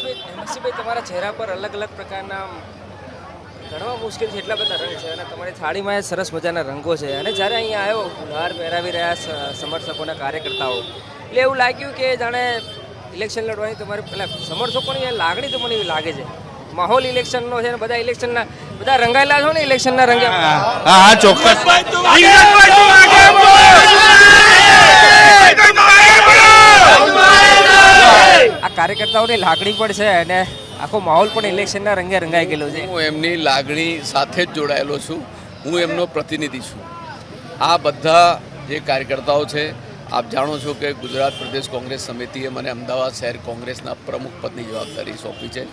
હિમસભાઈ હિમસભાઈ તમારા ચહેરા પર અલગ અલગ પ્રકારના ગણવા મુશ્કેલ છે એટલા બધા રંગ છે અને તમારી થાળીમાં એ સરસ મજાના રંગો છે. અને જ્યારે અહીંયા આવ્યો ગુલાર પહેરાવી રહ્યા સમર્થકોના કાર્યકર્તાઓ એટલે એવું લાગ્યું કે જાણે ઇલેક્શન લડવાની તમારી પેલા સમર્થકોની લાગણી તો મને એવી લાગે છે. માહોલ ઇલેક્શનનો છે અને બધા ઇલેક્શનના બધા રંગાયેલા છો ને ઇલેક્શનના રંગે હા ચોક્કસ આ કાર્યકર્તાઓની લાગણી પણ છે અને આખો માહોલ પણ ઇલેક્શનના રંગે રંગાઈ ગયેલો છે. હું એમની લાગણી સાથે જ જોડાયેલો છું. હું એમનો પ્રતિનિધિ છું. આ બધા જે કાર્યકર્તાઓ છે, આપ જાણો છો કે ગુજરાત પ્રદેશ કોંગ્રેસ સમિતિએ મને અમદાવાદ શહેર કોંગ્રેસના પ્રમુખ પદની જવાબદારી સોંપી છે.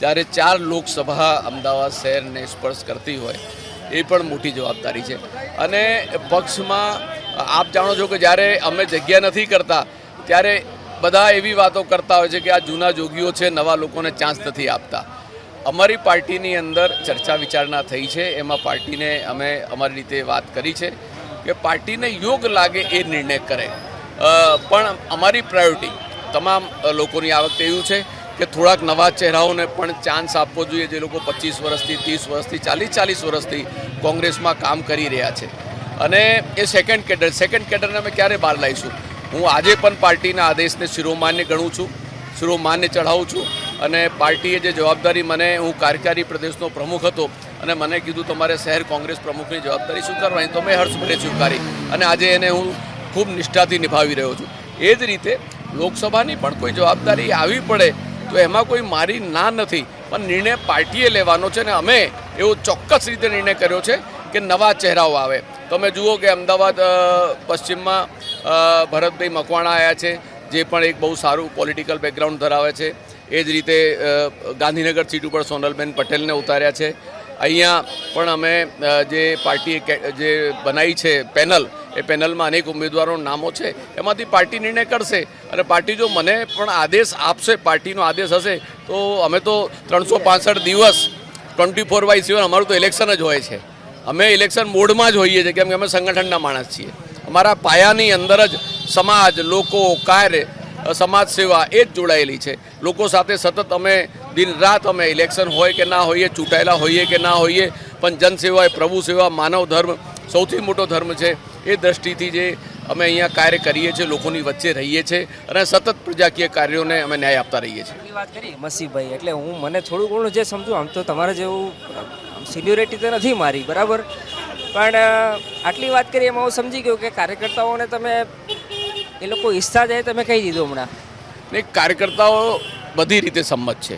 જ્યારે ચાર લોકસભા અમદાવાદ શહેરને સ્પર્શ કરતી હોય, એ પણ મોટી જવાબદારી છે. અને પક્ષમાં, આપ જાણો છો કે જ્યારે અમે જગ્યા નથી કરતા, ત્યારે બધા એવી વાતો કરતા હોય છે કે આ જૂના જોગીઓ છે, નવા લોકોને ચાન્સ નથી આપતા. અમારી પાર્ટીની અંદર ચર્ચા વિચારણા થઈ છે, એમાં પાર્ટીને અમે અમારી રીતે વાત કરી છે કે પાર્ટીને યોગ લાગે એ નિર્ણય કરે. પણ અમારી પ્રાયોરિટી તમામ લોકોની આ વખતે એવું છે કે થોડાક નવા ચહેરાઓને પણ ચાન્સ આપવો જોઈએ. જે લોકો પચીસ વર્ષથી, ત્રીસ વર્ષથી, ચાલીસ ચાલીસ વર્ષથી કોંગ્રેસમાં કામ કરી રહ્યા છે. અને એ સેકન્ડ કેડર સેકન્ડ કેડરને અમે ક્યારે બહાર લાવીશું? હું આજે પણ પાર્ટીના આદેશને શિરોમાન્ય ગણું છું, શિરોમાન્ય ચઢાવું છું અને પાર્ટીએ જે જવાબદારી મને, હું કાર્યકારી પ્રદેશનો પ્રમુખ હતો અને મને કીધું તમારે શહેર કોંગ્રેસ પ્રમુખની જવાબદારી સ્વીકારવાની, તો મેં હર્ષભરે સ્વીકારી અને આજે એને હું ખૂબ નિષ્ઠાથી નિભાવી રહ્યો છું. એ જ રીતે લોકસભાની પણ કોઈ જવાબદારી આવી પડે તો એમાં કોઈ મારી ના નથી, પણ નિર્ણય પાર્ટીએ લેવાનો છે ને અમે એવો ચોક્કસ રીતે નિર્ણય કર્યો છે કે નવા ચહેરાઓ આવે. તમે જુઓ કે અમદાવાદ પશ્ચિમમાં ભરતભાઈ મકવાણા આવ્યા છે, જે પણ એક બહુ સારું પોલિટિકલ બેકગ્રાઉન્ડ ધરાવે છે. એ જ રીતે ગાંધીનગર સીટ ઉપર સોનલબેન પટેલને ઉતાર્યા છે. અહીંયા પણ અમે જે પાર્ટીએ કે- જે બનાવી છે પેનલ, એ પેનલમાં અનેક ઉમેદવારોના નામો છે. એમાંથી પાર્ટી નિર્ણય કરશે. અને પાર્ટી જો મને પણ આદેશ આપશે, પાર્ટીનો આદેશ હશે, તો અમે તો ત્રણસો દિવસ ટ્વેન્ટી ફોર બાય સેવન અમારું તો ઇલેક્શન જ હોય છે. અમે ઇલેક્શન મોડમાં જ હોઈએ છીએ, કેમ કે અમે સંગઠનના માણસ છીએ. અમારા પાયાની અંદર જ સમાજ, લોકો, કાર્ય, સમાજ સેવા એ જ જોડાયેલી છે. લોકો સાથે સતત અમે દિન રાત અમે ઇલેક્શન હોય કે ના હોઈએ, ચૂંટાયેલા હોઈએ કે ના હોઈએ, પણ જનસેવા એ પ્રભુ સેવા, માનવ ધર્મ સૌથી મોટો ધર્મ છે. એ દ્રષ્ટિથી જે અમે અહીંયા કાર્ય કરીએ છીએ, લોકોની વચ્ચે રહીએ છીએ અને સતત પ્રજાકીય કાર્યોને અમે ન્યાય આપતા રહીએ છીએ. વાત કરી મસીભાઈ એટલે હું, મને થોડું ઘણું જે સમજુ આમ તો તમારે જેવું સિન્યોરિટી તો નથી મારી, બરાબર? પણ આટલી વાત કરી એમાં હું સમજી ગયો કે કાર્યકર્તાઓને તમે એ લોકો ઈચ્છા જાય તમે કહી દીધું હમણાં. નહીં કાર્યકર્તાઓ બધી રીતે સંમત છે.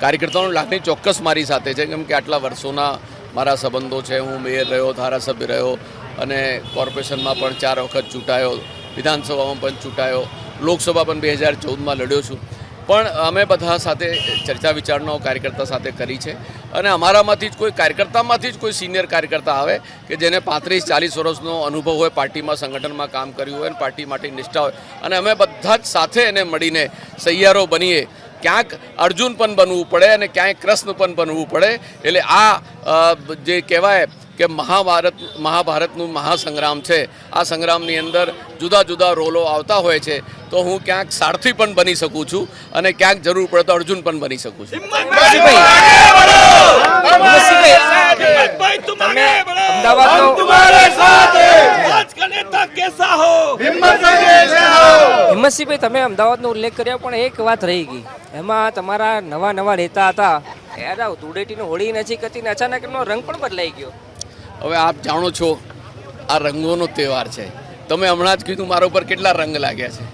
કાર્યકર્તાઓની લાગણી ચોક્કસ મારી સાથે છે, કેમ કે આટલા વર્ષોના મારા સંબંધો છે, હું મેયર રહ્યો, ધારાસભ્ય રહ્યો, અને કોર્પોરેશનમાં પણ ચાર વખત ચૂંટાયો, વિધાનસભામાં પણ ચૂંટાયો, લોકસભા પણ બે હજાર ચૌદમાં લડ્યો છું. પણ અમે બધા સાથે ચર્ચા વિચારણાઓ કાર્યકર્તા સાથે કરી છે. અને અમારામાંથી જ કોઈ કાર્યકર્તામાંથી જ કોઈ સિનિયર કાર્યકર્તા આવે કે જેને પાંત્રીસ ચાલીસ વર્ષનો અનુભવ હોય, પાર્ટીમાં, સંગઠનમાં કામ કર્યું હોય અને પાર્ટી માટે નિષ્ઠા હોય. અને અમે બધા જ સાથે એને મળીને સહિયારો બનીએ. ક્યાંક અર્જુન પણ બનવું પડે અને ક્યાંક કૃષ્ણ પણ બનવું પડે. એટલે આ જે કહેવાય કે મહાભારત, મહાભારતનું મહાસંગ્રામ છે. આ સંગ્રામની અંદર જુદા જુદા રોલો આવતા હોય છે. તો હું ક્યાંક સારથી પણ બની શકું છું અને ક્યાંક જરૂર પડે તો અર્જુન પણ બની શકું છું. મસીભાઈ તમે અમદાવાદનો હિંમતસિંહભાઈ તમે અમદાવાદનો ઉલ્લેખ કર્યો પણ એક વાત રહી ગઈ. એમાં તમારા નવા નવા નેતા હતા એના ધૂળેટીની હોળી નજીક હતી ને અચાનક એમનો રંગ પણ બદલાઈ ગયો. હવે આપ જાણો છો આ રંગોનો તહેવાર છે. તમે હમણાં જ કીધું મારા ઉપર કેટલા રંગ લાગ્યા છે.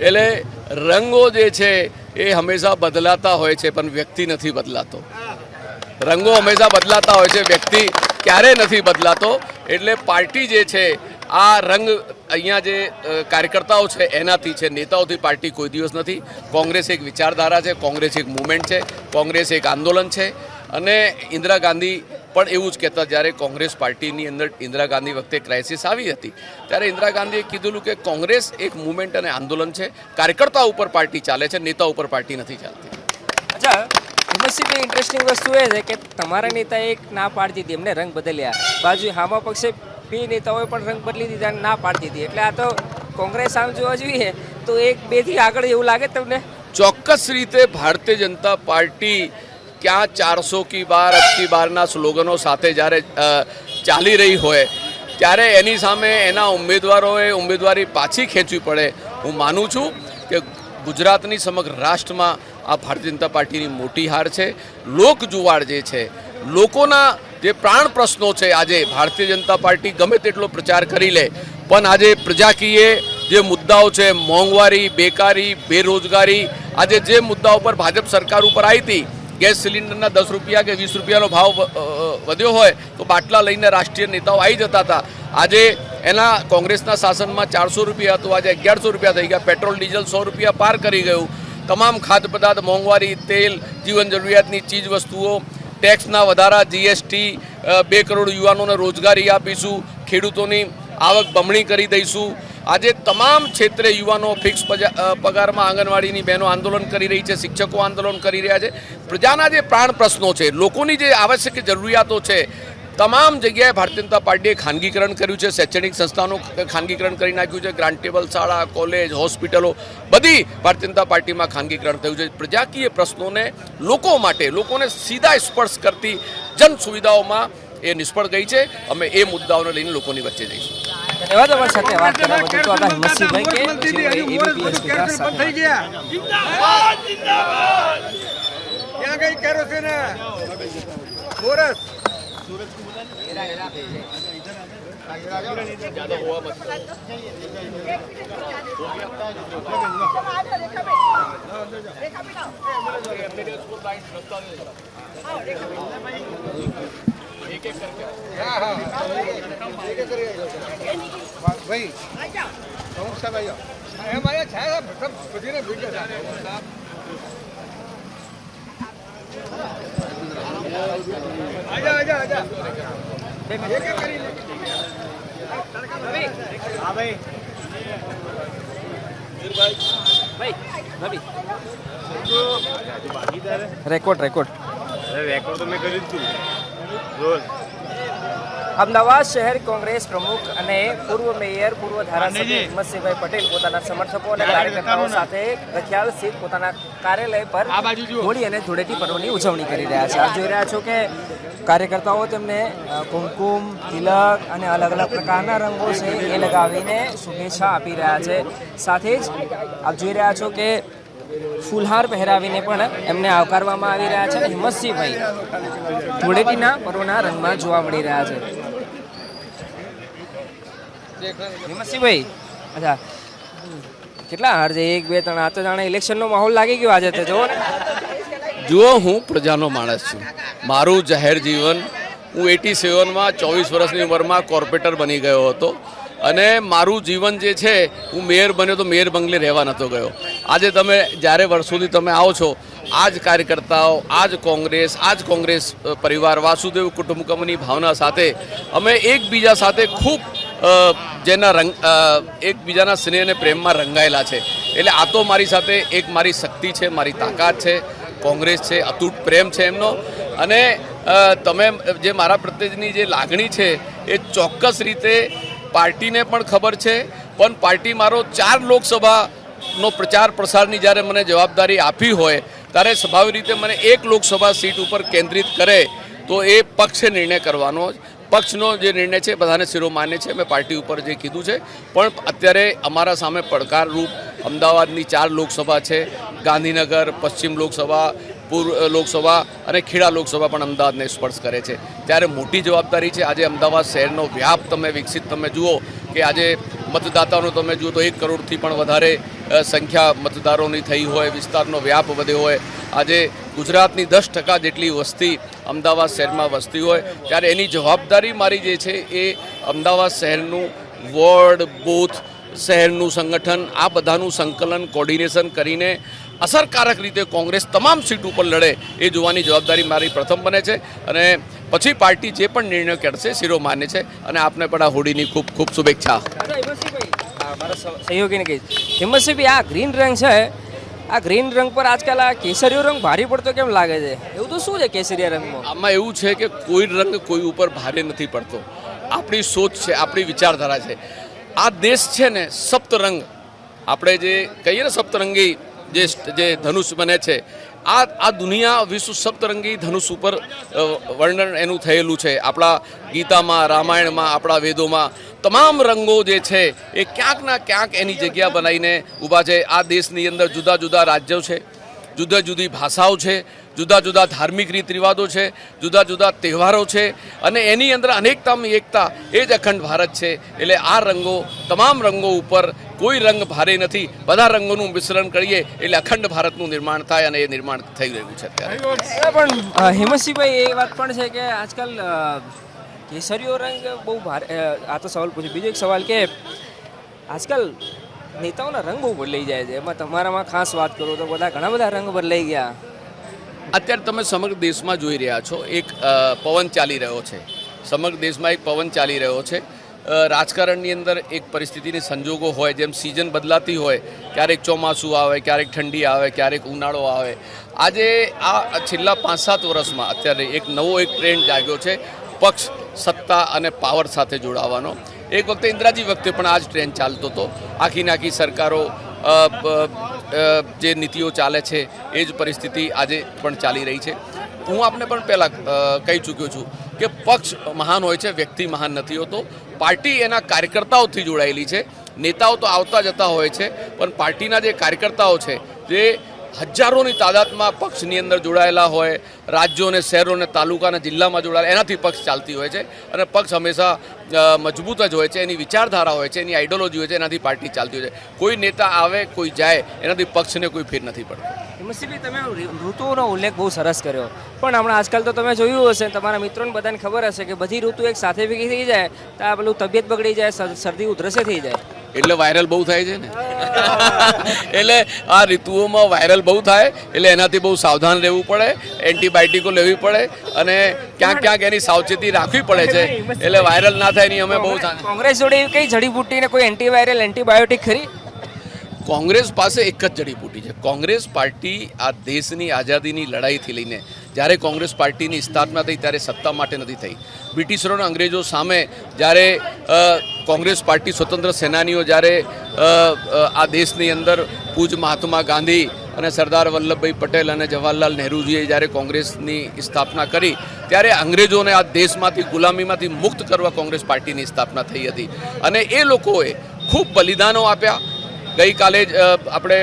એટલે રંગો જે છે એ હંમેશા બદલાતા હોય છે, પણ વ્યક્તિ નથી બદલાતો. રંગો હંમેશા બદલાતા હોય છે, વ્યક્તિ ક્યારેય નથી બદલાતો? એટલે પાર્ટી જે છે, આ રંગ અહીંયા જે કાર્યકર્તાઓ છે, એનાથી છે, નેતાઓથી પાર્ટી કોઈ દિવસ નથી. કોંગ્રેસ એક વિચારધારા છે, કોંગ્રેસ એક મુમેન્ટ છે, કોંગ્રેસ એક આંદોલન છે. અને ઇન્દિરા ગાંધી પણ એવું જ કહેતા જ્યારે કોંગ્રેસ પાર્ટીની અંદર ઇન્દિરા ગાંધી વખતે ક્રાઇસિસ આવી હતી ત્યારે ઇન્દિરા ગાંધીએ કીધેલું કે કોંગ્રેસ એક મુવમેન્ટ અને આંદોલન છે કાર્યકર્તા ઉપર પાર્ટી ચાલે છે નેતા ઉપર પાર્ટી નથી ચાલતી. અચ્છા હિંમતસિંહભાઈ ઇન્ટરેસ્ટિંગ વસ્તુ એ છે કે તમારા નેતાએ એક ના પાડતી હતી એમને રંગ બદલ્યા. બાજુ હામા પક્ષે બે નેતાઓએ પણ રંગ બદલી દીધા ના પાડતી હતી એટલે આ તો કોંગ્રેસ આમ જોવા જોઈએ તો એક બેથી આગળ એવું લાગે તમને? ચોક્કસ રીતે ભારતીય જનતા પાર્ટી ક્યાં ચારસો કી બાર અબકી બારના સ્લોગનો સાથે જ્યારે ચાલી રહી હોય, ત્યારે એની સામે એના ઉમેદવારોએ ઉમેદવારી પાછી ખેંચવી પડે. હું માનું છું કે ગુજરાતની સમગ્ર રાષ્ટ્રમાં આ ભારતીય જનતા પાર્ટીની મોટી હાર છે. લોક જુવાળ જે છે, લોકોના જે પ્રાણ પ્રશ્નો છે, આજે ભારતીય જનતા પાર્ટી ગમે તેટલો પ્રચાર કરી લે, પણ આજે પ્રજાકીય જે મુદ્દાઓ છે, મોંઘવારી, બેકારી, બેરોજગારી, આજે જે મુદ્દાઓ પર ભાજપ સરકાર ઉપર આવી હતી ગેસ સિલિન્ડરના દસ રૂપિયા કે વીસ રૂપિયાનો ભાવ વધ્યો હોય તો બાટલા લઈને રાષ્ટ્રીય નેતાઓ આવી જતા હતા. આજે એના કોંગ્રેસના શાસનમાં ચારસો રૂપિયા હતું, આજે અગિયારસો રૂપિયા થઈ ગયા. પેટ્રોલ, ડીઝલ સો રૂપિયા પાર કરી ગયું. તમામ ખાદ્ય પદાર્થ, મોંઘવારી, તેલ, જીવન જરૂરિયાતની ચીજ વસ્તુઓ ટેક્સના વધારા, જીએસટી બે કરોડ યુવાનોને રોજગારી આપીશું, ખેડૂતોની આવક બમણી કરી દઈશું. આજે તમામ ક્ષેત્રે યુવાનો ફિક્સ પગારમાં આંગણવાડીની બહેનો આંદોલન કરી રહી છે, શિક્ષકો આંદોલન કરી રહ્યા છે. પ્રજાના જે પ્રાણ પ્રશ્નો છે, લોકોની જે આવશ્યક જરૂરિયાતો છે, તમામ જગ્યાએ ભારતીય જનતા પાર્ટીએ ખાનગીકરણ કર્યું છે, શૈક્ષણિક સંસ્થાનું ખાનગીકરણ કરી નાખ્યું છે ગ્રાન્ટેબલ શાળા, કોલેજ, હોસ્પિટલો, બધી ભારતીય જનતા પાર્ટીમાં ખાનગીકરણ થયું છે. પ્રજાકીય પ્રશ્નોને લોકો માટે, લોકોને સીધા સ્પર્શ કરતી જન સુવિધાઓમાં એ નિષ્ફળ ગઈ છે. અમે એ મુદ્દાઓને લઈને લોકોની વચ્ચે જઈશું. ધન્યવાદ અમારી સાથે વાત કરવા બદલ. તો હતા હિંમતસિંહભાઈ કે જેઓએ ABPS ગુજરાત સાથે થઈ ગયા. ક્યાં ગઈ કેરોસીન બોરસ ભાઈ પ્રમુખ સાહેબ આવ્યો એમ આયા છે સાહેબ. બધીને ભેગા આજા આજા આજા. એક એક કરી લે. હા ભાઈ. ભાઈ રેકોર્ડ રેકોર્ડ રેકોર્ડ તો મેં કર્યું જ અમદાવાદ શહેર કોંગ્રેસ પ્રમુખ અને પૂર્વ મેયર પૂર્વ ધારાસભ્ય હિંમતસિંહભાઈ પટેલ પોતાના સમર્થકો અને કાર્યકર્તાઓ સાથે ગઠિયાલ સ્થિત પોતાના કાર્યાલય પર હોળી અને ધૂળેટી પર્વની ઉજવણી કરી રહ્યા છે. આપ જોઈ રહ્યા છો કે કાર્યકર્તાઓ તેમને કુમકુમ તિલક અને અલગ અલગ પ્રકારના રંગો છે એ લગાવીને શુભેચ્છા આપી રહ્યા છે. સાથે જ આપ જોઈ રહ્યા છો કે ફૂલહાર પહેરાવીને પણ એમને આવકારવામાં આવી રહ્યા છે. અને હિંમતસિંહભાઈ ધૂળેટીના પર્વના રંગમાં જોવા મળી રહ્યા છે. હિંમતસિંહભાઈ, અચ્છા. કેટલા હાર છે? એક, બે, ત્રણ, આ તો જાણે ઇલેક્શનનો માહોલ લાગી ગયો આજે તો, જુઓ ને. જુઓ, હું પ્રજાનો માણસ છું. મારું જાહેર જીવન, હું એટી સેવનમાં ચોવીસ વર્ષની ઉંમરમાં કોર્પોરેટર બની ગયો હતો. અને મારું જીવન જે છે, હું મેયર બન્યો તો મેયર બંગલે રહેવા નહોતો ગયો. આજે તમે જ્યારે વર્ષોથી તમે આવો છો આ જ કાર્યકર્તાઓ આ જ કોંગ્રેસ આ જ કોંગ્રેસ પરિવાર, વાસુદેવ કુટુંબકમની ભાવના સાથે અમે એકબીજા સાથે ખૂબ જેના રંગ એકબીજાના સ્નેહ અને પ્રેમમાં રંગાયેલા છે. એટલે આ તો મારી સાથે એક મારી શક્તિ છે, મારી તાકાત છે, કોંગ્રેસ છે, અતૂટ પ્રેમ છે એમનો. અને તમે જે મારા પ્રત્યેની જે લાગણી છે, એ ચોક્કસ રીતે પાર્ટીને પણ ખબર છે. પણ પાર્ટી મારો ચાર લોકસભાનો પ્રચાર પ્રસારની જ્યારે મને જવાબદારી આપી હોય, ત્યારે સ્વાભાવિક રીતે મને એક લોકસભા સીટ ઉપર કેન્દ્રિત કરે, તો એ પક્ષે નિર્ણય કરવાનો પક્ષનો જે નિર્ણય છે બધાને શિરોમાન્ય છે. મેં પાર્ટી ઉપર જે કીધું છે, પણ અત્યારે અમારા સામે પડકારરૂપ અમદાવાદની ચાર લોકસભા છે, ગાંધીનગર, પશ્ચિમ લોકસભા પૂર્વ લોકસભા અને ખેડા લોકસભા પણ અમદાવાદને સ્પર્શ કરે છે. ત્યારે મોટી જવાબદારી છે. આજે અમદાવાદ શહેરનો વ્યાપ તમે વિકસિત તમે જુઓ કે આજે મતદાતાનો તમે જુઓ તો એક કરોડથી પણ વધારે સંખ્યા મતદારોની થઈ હોય, વિસ્તારનો વ્યાપ વધ્યો હોય. આજે ગુજરાતની દસ ટકા જેટલી વસ્તી અમદાવાદ શહેરમાં વસતી હોય, ત્યારે એની જવાબદારી મારી જે છે એ અમદાવાદ શહેરનું વોર્ડ, બૂથ, શહેરનું સંગઠન, આ બધાનું સંકલન, કોર્ડિનેશન કરીને અસરકારક રીતે કોંગ્રેસ તમામ સીટ ઉપર લડે એ જોવાની જવાબદારી મારી પ્રથમ બને છે. અને પછી પાર્ટી જે પણ નિર્ણય કરશે શિરો માને છે. અને આપને પણ આ હોળીની ખૂબ ખૂબ શુભેચ્છા. સહયોગીને કહીશ. હિંમતસિંહભાઈ આ ગ્રીન રંગ છે. આ ગ્રીન રંગ પર આજકાલ આ કેસરીયો રંગ ભારે પડતો કેમ લાગે છે? એવું તો શું છે કેસરીયા રંગમાં? આમાં એવું છે કે કોઈ રંગ કોઈ ઉપર ભારે નથી પડતો. આપણી સોચ છે આપણી વિચારધારા છે. આ દેશ છે ને સપ્તરંગ. આપણે જે કહીએ ને સપ્તરંગી જે જે ધનુષ બને છે આ આ દુનિયા વિશ્વ સપ્તરંગી ધનુષ ઉપર વર્ણન એનું થયેલું છે. આપણા ગીતામાં, રામાયણમાં, આપણા વેદોમાં તમામ રંગો જે છે એ ક્યાંક ના ક્યાંક એની જગ્યા બનાવીને ઊભા છે. આ દેશની અંદર જુદા જુદા રાજ્યો છે. જુદા જુદી ભાષાઓ છે જુદા જુદા ધાર્મિક રીત રિવાજો છે જુદા જુદા તહેવારો છે અને એની અંદર અનેકતામાં એકતા એ જ અખંડ ભારત છે. એટલે આ રંગો તમામ રંગો ઉપર કોઈ રંગ ભારે નથી. બધા રંગોનું મિશ્રણ કરીએ એટલે અખંડ ભારતનું નિર્માણ થાય અને એ નિર્માણ થઈ રહ્યું છે અત્યારે. પણ હેમસિંહભાઈ એ વાત પણ છે કે આજકાલ કેસરીઓ રંગ બહુ ભારે આ તો સવાલ પૂછ્યો બીજો એક સવાલ કે આજકાલ નેતાઓના રંગ બહુ બદલાઈ જાય છે. એમાં તમારામાં ખાસ વાત કરું તો બધા ઘણા બધા રંગ બદલાઈ ગયા. અત્યારે તમે સમગ્ર દેશમાં જોઈ રહ્યા છો, એક પવન ચાલી રહ્યો છે. સમગ્ર દેશમાં એક પવન ચાલી રહ્યો છે. રાજકારણની અંદર એક પરિસ્થિતિની સંજોગો હોય, જેમ સિઝન બદલાતી હોય, ક્યારેક ચોમાસું આવે, ક્યારેક ઠંડી આવે, ક્યારેક ઉનાળો આવે. આજે આ છેલ્લા પાંચ સાત વર્ષમાં અત્યારે એક નવો એક ટ્રેન્ડ જાગ્યો છે, પક્ષ, સત્તા અને પાવર સાથે જોડાવાનો. એક વખતે ઇન્દિરાજી વખતે પણ આ જ ટ્રેન્ડ ચાલતો હતો. આખી નાખી સરકારો જે નીતિઓ ચાલે છે, એ જ પરિસ્થિતિ આજે પણ ચાલી રહી છે. હું આપને પણ પહેલાં કહી ચૂક્યો છું કે પક્ષ મહાન હોય છે, વ્યક્તિ મહાન નથી હોતો. પાર્ટી એના કાર્યકર્તાઓથી જોડાયેલી છે. નેતાઓ તો આવતા જતા હોય છે, પણ પાર્ટીના જે કાર્યકર્તાઓ છે, જે હજારોની તાદાદમાં પક્ષની અંદર જોડાયેલા હોય રાજ્યો અને શહેરો અને તાલુકા જિલ્લામાં જોડાયેલા, એનાથી પક્ષ ચાલતી હોય છે અને પક્ષ હંમેશા મજબૂત જ હોય છે, એની વિચારધારા હોય છે, એની આઈડિયોલોજી હોય છે, એનાથી પાર્ટી ચાલતી હોય છે. કોઈ નેતા આવે, કોઈ જાય, એનાથી પક્ષને કોઈ ફેર નથી પડતો. હિમંતસિંહભાઈ તમે ઋતુઓનો ઉલ્લેખ બહુ સરસ કર્યો. પણ હમણાં આજકાલ તો તમે જોયું હશે તમારા મિત્રોને બધાને ખબર હશે કે બધી ઋતુ એક સાથે ભેગી થઈ જાય, તો આ પેલું તબિયત બગડી જાય શર- શરદી ઉધરસે થઈ જાય. એટલે વાયરલ બહુ થાય છે ને. એટલે આ ઋતુઓમાં વાયરલ બહુ થાય એટલે એનાથી બહુ સાવધાન રહેવું પડે એન્ટીબાયોટિકો લેવી પડે અને ક્યાંક ક્યાંક એની સાવચેતી રાખવી પડે છે. એટલે વાયરલ ના થાય એની અમે બહુ કોંગ્રેસ જોડે કઈ જડીબુટ્ટી ને કોઈ એન્ટીવાયરલ એન્ટીબાયોટિક ખરી? કોંગ્રેસ પાસે એક જ જડીબુટી છે. કોંગ્રેસ પાર્ટી આ દેશની આઝાદીની લડાઈથી લઈને જ્યારે કોંગ્રેસ પાર્ટીની સ્થાપના થઈ ત્યારે સત્તા માટે નથી થઈ. બ્રિટિશરોના અંગ્રેજો સામે જ્યારે કોંગ્રેસ પાર્ટી સ્વતંત્ર સેનાનીઓ જ્યારે આ દેશની અંદર પૂજ મહાત્મા ગાંધી અને સરદાર વલ્લભભાઈ પટેલ અને જવાહરલાલ નહેરુજીએ જ્યારે કોંગ્રેસની સ્થાપના કરી, ત્યારે અંગ્રેજોને આ દેશમાંથી, ગુલામીમાંથી મુક્ત કરવા કોંગ્રેસ પાર્ટીની સ્થાપના થઈ હતી. અને એ લોકોએ ખૂબ બલિદાનો આપ્યા. ગઈકાલે જ આપણે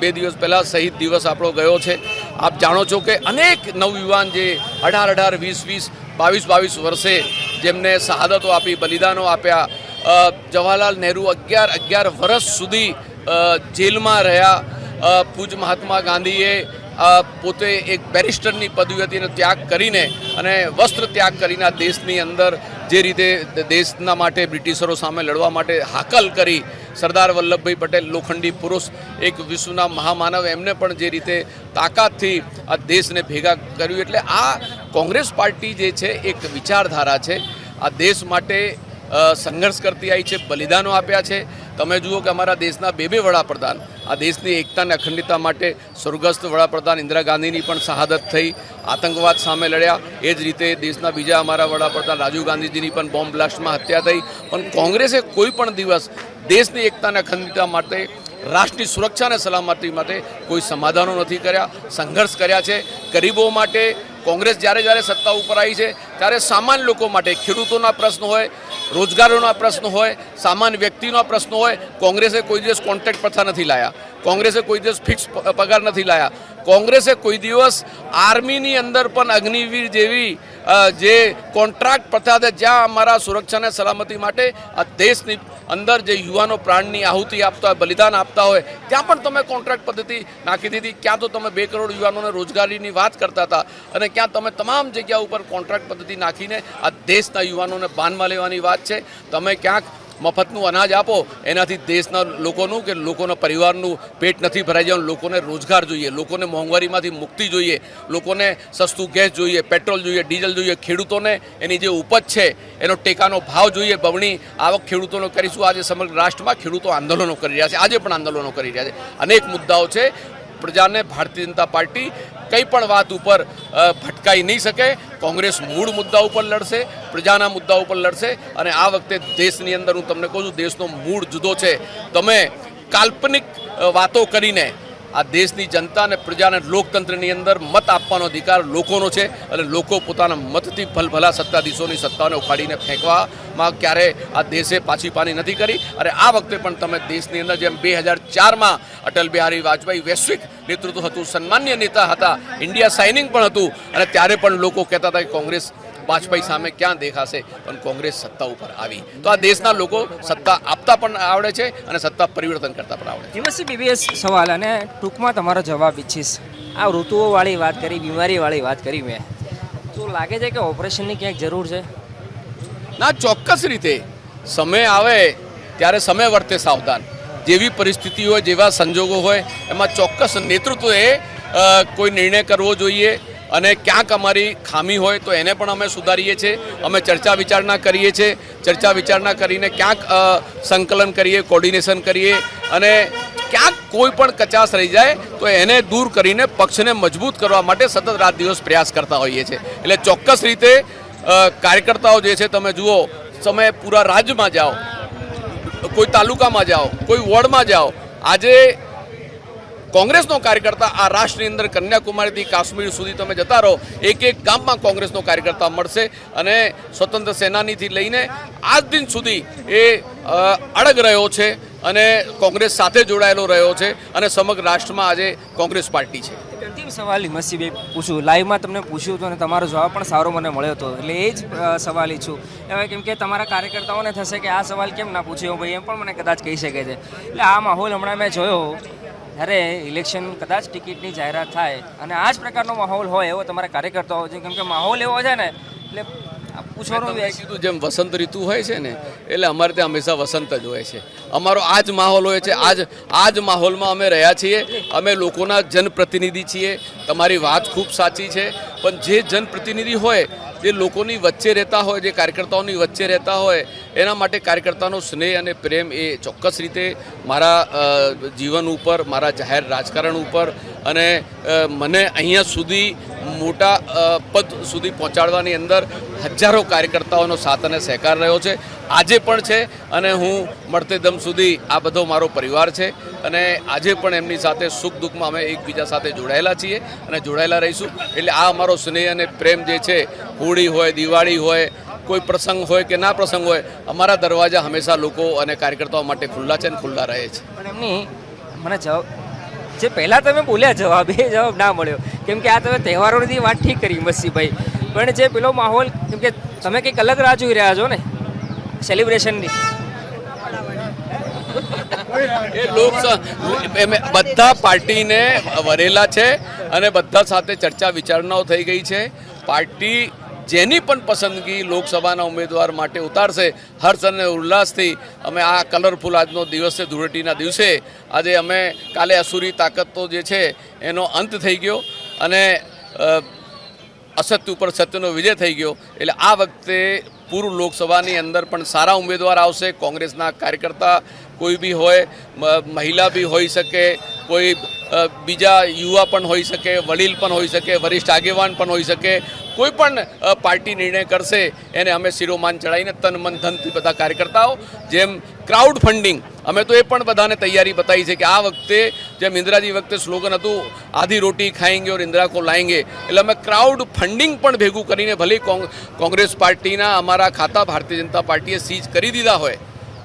બે દિવસ પહેલાં શહીદ દિવસ આપણો ગયો છે. આપ જાણો છો કે અનેક નવયુવાન જે અઢાર અઢાર, વીસ વીસ, બાવીસ બાવીસ વર્ષે જેમને શહાદતો આપી, બલિદાનો આપ્યા જવાહરલાલ નહેરુ અગિયાર અગિયાર વર્ષ સુધી જેલમાં રહ્યા પૂજ મહાત્મા ગાંધીએ પોતે એક બેરિસ્ટરની પદવી હતી એનો ત્યાગ કરીને અને વસ્ત્ર ત્યાગ કરીને દેશની અંદર જે રીતે દેશના માટે બ્રિટિશરો સામે લડવા માટે હાકલ કરી સરદાર વલ્લભભાઈ પટેલ, લોખંડી પુરુષ, એક વિશ્વના મહામાનવ, એમને પણ જે રીતે તાકાતથી આ દેશને ભેગા કર્યું. એટલે આ કોંગ્રેસ પાર્ટી જે છે, એક વિચારધારા છે. આ દેશ માટે સંઘર્ષ કરતી આવી છે, બલિદાનો આપ્યા છે. તમે જુઓ કે અમારા દેશના બે બે વડાપ્રધાન આ દેશની એકતા અને અખંડિતતા માટે સ્વર્ગસ્થ વડાપ્રધાન ઇન્દિરા ગાંધીની પણ શહાદત થઈ, આતંકવાદ સામે લડ્યા. એ જ રીતે દેશના બીજા અમારા વડાપ્રધાન રાજીવ ગાંધીજીની પણ બોમ્બ બ્લાસ્ટમાં હત્યા થઈ. પણ કોંગ્રેસે કોઈ પણ દિવસ દેશની એકતા અને અખંડિતતા માટે, રાષ્ટ્રની સુરક્ષા અને સલામતી માટે કોઈ સમાધાનો નથી કર્યા. સંઘર્ષ કર્યા છે. ગરીબો માટે કોંગ્રેસ જ્યારે જ્યારે સત્તા ઉપર આવી છે, ત્યારે સામાન્ય લોકો માટે ખેડૂતોના પ્રશ્ન હોય, રોજગારોના પ્રશ્ન હોય, સામાન્ય વ્યક્તિનો પ્રશ્ન હોય, કોંગ્રેસે કોઈ દિવસ કોન્ટ્રાક્ટ પ્રથા નથી લાયા. કોંગ્રેસે કોઈ દિવસ ફિક્સ પગાર નથી લાયા. કોંગ્રેસે કોઈ દિવસ આર્મીની અંદર પણ અગ્નિવીર જેવી જે કોન્ટ્રાક્ટ પ્રથા છે, જ્યાં અમારા સુરક્ષા અને સલામતી માટે આ દેશની અંદર જે યુવાનો પ્રાણની આહુતિ આપતા હોય, બલિદાન આપતા હોય, ત્યાં પણ તમે કોન્ટ્રાક્ટ પદ્ધતિ નાખી દીધી. ક્યાં તો તમે બે કરોડ યુવાનોને રોજગારીની વાત કરતા હતા અને ક્યાં તમે તમામ જગ્યા ઉપર કોન્ટ્રાક્ટ પદ્ધતિ નાખીને આ દેશના યુવાનોને બાનમાં લેવાની વાત છે. તમે ક્યાંક મફતનું અનાજ આપો, એનાથી દેશના લોકોનું કે લોકોના પરિવારનું પેટ નથી ભરાઈ જવાનું. લોકોને રોજગાર જોઈએ, લોકોને મોંઘવારીમાંથી મુક્તિ જોઈએ, લોકોને સસ્તું ગેસ જોઈએ, પેટ્રોલ જોઈએ, ડીઝલ જોઈએ. ખેડૂતોને એની જે ઉપજ છે, એનો ટેકાનો ભાવ જોઈએ. બમણી આવક ખેડૂતોનો કરીશું. આજે સમગ્ર રાષ્ટ્રમાં ખેડૂતો આંદોલનો કરી રહ્યા છે. આજે પણ આંદોલનો કરી રહ્યા છે. અનેક મુદ્દાઓ છે. પ્રજાને ભારતીય જનતા પાર્ટી કંઈ પણ વાત ઉપર ભટકાઈ નહીં શકે. કોંગ્રેસ મૂળ મુદ્દા ઉપર લડશે, પ્રજાના મુદ્દા ઉપર લડશે અને આ વખતે દેશની અંદર હું તમને કહું છું, દેશનો મૂળ જુદો છે. તમે કાલ્પનિક વાતો કરીને આ દેશની જનતા અને પ્રજાને લોકતંત્રની અંદર મત આપવાનો અધિકાર લોકોનો છે અને લોકો પોતાના મતથી ભલભલા સત્તાધીશોની સત્તાને ઉખાડીને ફેંકવામાં ક્યારે આ દેશે પાછી પાની નથી કરી. અને આ વખતે પણ તમે દેશની અંદર જેમ બે હજાર ચારમાં અટલ બિહારી વાજપેયી વૈશ્વિક નેતૃત્વ હતું, સન્માન્ય નેતા હતા, ઇન્ડિયા સાઇનિંગ પણ હતું અને ત્યારે પણ લોકો કહેતા હતા કે કોંગ્રેસ વાજપેયી સામે ક્યાં દેખાશે? પણ કોંગ્રેસ સત્તા ઉપર આવી. તો આ દેશના લોકો સત્તા આપતા પણ આવડે છે અને સત્તા પરિવર્તન કરતા પણ આવડે છે. બીબીએસ સવાલ અને ટૂંકમાં તમારો જવાબ ઈચ્છીશ. આ ઋતુઓવાળી વાત કરી બીમારીવાળી વાત કરી મેં. તો લાગે છે કે ઓપરેશનની ક્યાંક જરૂર છે? ના ચોક્કસ રીતે. સમય આવે ત્યારે સમય વર્તે સાવધાન. જેવી પરિસ્થિતિ હોય જેવા સંજોગો હોય એમાં ચોક્કસ નેતૃત્વએ કોઈ નિર્ણય કરવો જોઈએ. અને ક્યાંક અમારી ખામી હોય તો એને પણ અમે સુધારીએ છીએ. અમે ચર્ચા વિચારણા કરીએ છીએ. ચર્ચા વિચારણા કરીને ક્યાંક સંકલન કરીએ કોર્ડિનેશન કરીએ અને ક્યાંક કોઈ પણ કચાશ રહી જાય તો એને દૂર કરીને પક્ષને મજબૂત કરવા માટે સતત રાત દિવસ પ્રયાસ કરતા હોઈએ છીએ. એટલે ચોક્કસ રીતે કાર્યકર્તાઓ જે છે, તમે જુઓ તમે પૂરા રાજ્યમાં જાઓ, કોઈ તાલુકામાં જાઓ, કોઈ વોર્ડમાં જાઓ. આજે કોંગ્રેસનો કાર્યકર્તા આ રાષ્ટ્રની અંદર કન્યાકુમારીથી કાશ્મીર સુધી તમે જતા રહો, એક એક ગામમાં કોંગ્રેસનો કાર્યકર્તા મળશે અને સ્વતંત્ર સેનાનીથી લઈને આજ દિન સુધી એ અડગ રહ્યો છે અને કોંગ્રેસ સાથે જોડાયેલો રહ્યો છે અને સમગ્ર રાષ્ટ્રમાં આજે કોંગ્રેસ પાર્ટી છે. અંતિમ સવાલ મસીબે પૂછું. લાઈવમાં તમને પૂછ્યું હતું અને તમારો જવાબ પણ સારો મને મળ્યો હતો. એટલે એ જ સવાલ ઈચ્છું. હવે કેમ કે તમારા કાર્યકર્તાઓને થશે કે આ સવાલ કેમ ના પૂછ્યો? ભાઈ એમ પણ મને કદાચ કહી શકે છે. એટલે આ માહોલ હમણાં મેં જોયો. જ્યારે ઇલેક્શન કદાચ ટિકિટની જાહેરાત થાય અને આ જ પ્રકારનો માહોલ હોય એવો તમારા કાર્યકર્તાઓ છે કેમ કે માહોલ એવો છે ને એટલે પૂછવાનું કીધું જેમ વસંત ઋતુ હોય છે ને એટલે અમારે ત્યાં હંમેશા વસંત જ હોય છે. અમારો આ જ માહોલ હોય છે આજ આ જ માહોલમાં અમે રહ્યા છીએ. અમે લોકોના જનપ્રતિનિધિ છીએ. તમારી વાત ખૂબ સાચી છે. પણ જે જનપ્રતિનિધિ હોય જે લોકોની વચ્ચે રહેતા હોય જે કાર્યકર્તાઓની વચ્ચે રહેતા હોય એના માટે કાર્યકર્તાનો સ્નેહ અને પ્રેમ એ ચોક્કસ રીતે મારા જીવન ઉપર, મારા જાહેર રાજકારણ ઉપર અને મને અહીંયા સુધી મોટા પદ સુધી પહોંચાડવાની અંદર હજારો કાર્યકર્તાઓનો સાથ અને સહકાર રહ્યો છે. આજે પણ છે અને હું મળતે દમ સુધી આ બધો મારો પરિવાર છે અને આજે પણ એમની સાથે સુખ દુઃખમાં અમે એકબીજા સાથે જોડાયેલા છીએ અને જોડાયેલા રહીશું. એટલે આ અમારો સ્નેહ અને પ્રેમ જે છે, હોળી હોય, દિવાળી હોય કોઈ પ્રસંગ હોય કે ના પ્રસંગ હોય અમારા દરવાજા હંમેશા લોકો અને કાર્યકર્તાઓ માટે ખુલ્લા છે અને ખુલ્લા રહે છે. પણ એમની મને જવાબ જે પહેલાં તમે બોલ્યા જવાબ એ જવાબ ના મળ્યો. કેમ કે આ તમે તહેવારોની વાત ઠીક કરી મસ્સીભાઈ પણ જે પેલો માહોલ કેમ કે તમે કંઈક અલગ રાહ જોઈ રહ્યા છો ને સેલિબ્રેશનની એ લોક બધા પાર્ટીને વરેલા છે અને બધા સાથે ચર્ચા વિચારણાઓ થઈ ગઈ છે. પાર્ટી જેની પણ પસંદગી લોકસભાના ઉમેદવાર માટે ઉતારશે, હર્ષ અને ઉલ્લાસથી અમે આ કલરફુલ આજનો દિવસ ધૂળેટીના દિવસે. આજે અમે કાલે અસુરી તાકતો જે છે, એનો અંત થઈ ગયો અને અસત્ય ઉપર સત્યનો વિજય થઈ ગયો. એટલે આ વખતે પૂર્વ લોકસભાની અંદર પણ સારા ઉમેદવાર આવશે. કોંગ્રેસના કાર્યકર્તા કોઈ બી હોય મહિલા બી હોઈ શકે, કોઈ બીજા યુવા પણ હોઈ શકે, વડીલ પણ હોઈ શકે, વરિષ્ઠ આગેવાન પણ હોઈ શકે. કોઈ પણ પાર્ટી નિર્ણય કરશે, એને અમે શિરોમાન ચડાવીને તન મન ધનથી બધા કાર્યકર્તાઓ, જેમ ક્રાઉડ ફંડિંગ અમે તો એ પણ બધાને તૈયારી બતાવી છે કે આ વખતે, જેમ ઇન્દિરાજી વખતે સ્લોગન હતું, આધી રોટી ખાએંગે ઓર ઇન્દિરા કો લાએંગે એટલે અમે ક્રાઉડ ફંડિંગ પણ ભેગું કરીને ભલે કોંગ્રેસ પાર્ટીના અમારા ખાતા ભારતીય જનતા પાર્ટીએ સીઝ કરી દીધા હોય,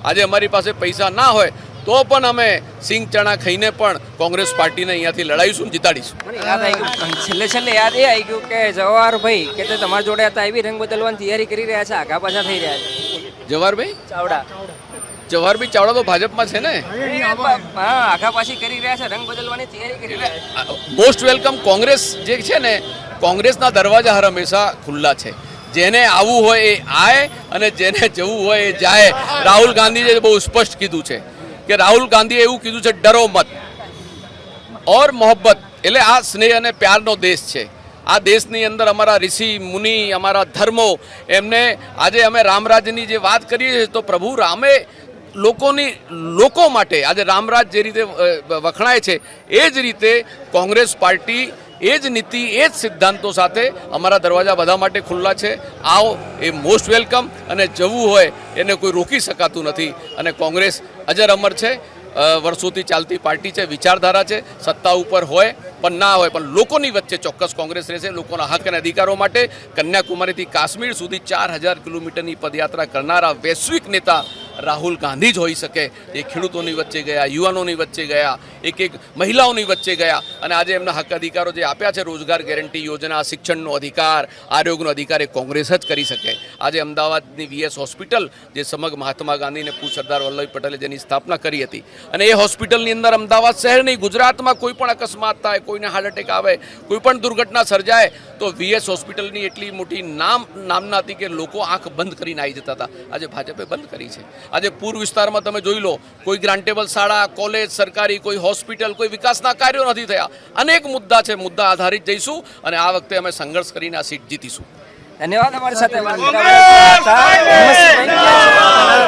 આજે અમારી પાસે પૈસા ના હોય તો પણ અમે સિંગ ચણા ખાઈને પણ કોંગ્રેસ પાર્ટીને અહીંયાથી લડાઈશું જીતાડીશું. મને યાદ આવી ગયું. છેલ્લે છેલ્લે યાદ એ આવી ગયું કે જવાહરભાઈ કે તે તમારા જોડે હતા એવી રંગ બદલવાની તૈયારી કરી રહ્યા છે આગા પાછા થઈ રહ્યા છે. જવાહરભાઈ? ચાવડા. જવાહરભાઈ ચાવડા તો ભાજપમાં છે ને? હા આગા પાછી કરી રહ્યા છે રંગ બદલવાની તૈયારી કરી રહ્યા છે. મોસ્ટ વેલકમ કોંગ્રેસ જે છે ને કોંગ્રેસના દરવાજા હર હંમેશા ખુલ્લા છે. જેને આવવું હોય એ આય અને જેને જવું હોય એ જાય. રાહુલ ગાંધીએ બહુ સ્પષ્ટ કીધું છે. કે રાહુલ ગાંધીએ એવું કીધું છે, ડરો મત. ઓર મોહબ્બત, એટલે આ સ્નેહ અને પ્યારનો દેશ છે. આ દેશની અંદર અમારા ઋષિ, મુનિ, અમારા ધર્મો, એમને આજે અમે રામરાજની જે વાત કરીએ છીએ, તો પ્રભુ રામે લોકોની, લોકો માટે, આજે રામરાજ જે રીતે વખણાય છે, એ જ રીતે કોંગ્રેસ પાર્ટી એ જ નીતિ, એ જ સિદ્ધાંતો સાથે અમારા દરવાજા બધા માટે ખુલ્લા છે. આવો, એ મોસ્ટ વેલકમ અને જવું હોય એને કોઈ રોકી શકાતું નથી. અને કોંગ્રેસ અજર અમર છે વર્ષોથી ચાલતી પાર્ટી છે, વિચારધારા છે, સત્તા ઉપર હોય પણ ના હોય, પણ લોકોની વચ્ચે ચોક્કસ કોંગ્રેસ રહેશે. લોકોના હક અને અધિકારો માટે કન્યાકુમારીથી કાશ્મીર સુધી ચાર હજાર કિલોમીટરની પદયાત્રા કરનારા વૈશ્વિક નેતા રાહુલ ગાંધી જ હોઈ શકે. એ ખેડૂતોની વચ્ચે ગયા, યુવાનોની વચ્ચે ગયા, એક એક મહિલાઓની વચ્ચે ગયા અને આજે એમના હક અધિકારો જે આપ્યા છે, રોજગાર ગેરંટી યોજના, શિક્ષણનો અધિકાર, આરોગ્યનો અધિકાર, એ કોંગ્રેસ જ કરી શકે. આજે અમદાવાદની વીએસ હોસ્પિટલ, જે સમગ્ર મહાત્મા ગાંધી અને પૂજ્ય સરદાર વલ્લભ પટેલે જેની સ્થાપના કરી હતી. અને એ હોસ્પિટલની અંદર અમદાવાદ શહેર નહીં, ગુજરાતમાં કોઈ પણ અકસ્માત થાય કોઈને હાર્ટ એટેક આવે કોઈ પણ દુર્ઘટના સર્જાય તો વીએસ હોસ્પિટલની એટલી મોટી નામ નામના હતી કે લોકો આંખ બંધ કરીને આવી જતા હતા. આજે ભાજપે બંધ કરી છે. આજે પૂર્વ વિસ્તારમાં તમે જોઈ લો કોઈ ગ્રાન્ટેબલ શાળા કોલેજ સરકારી કોઈ હોસ્પિટલ કોઈ વિકાસના કાર્યો નથી થયા. અનેક મુદ્દા છે મુદ્દા આધારિત જઈશું અને આ વખતે અમે સંઘર્ષ કરીને આ સીટ જીતીશું. ધન્યવાદ અમારી સાથે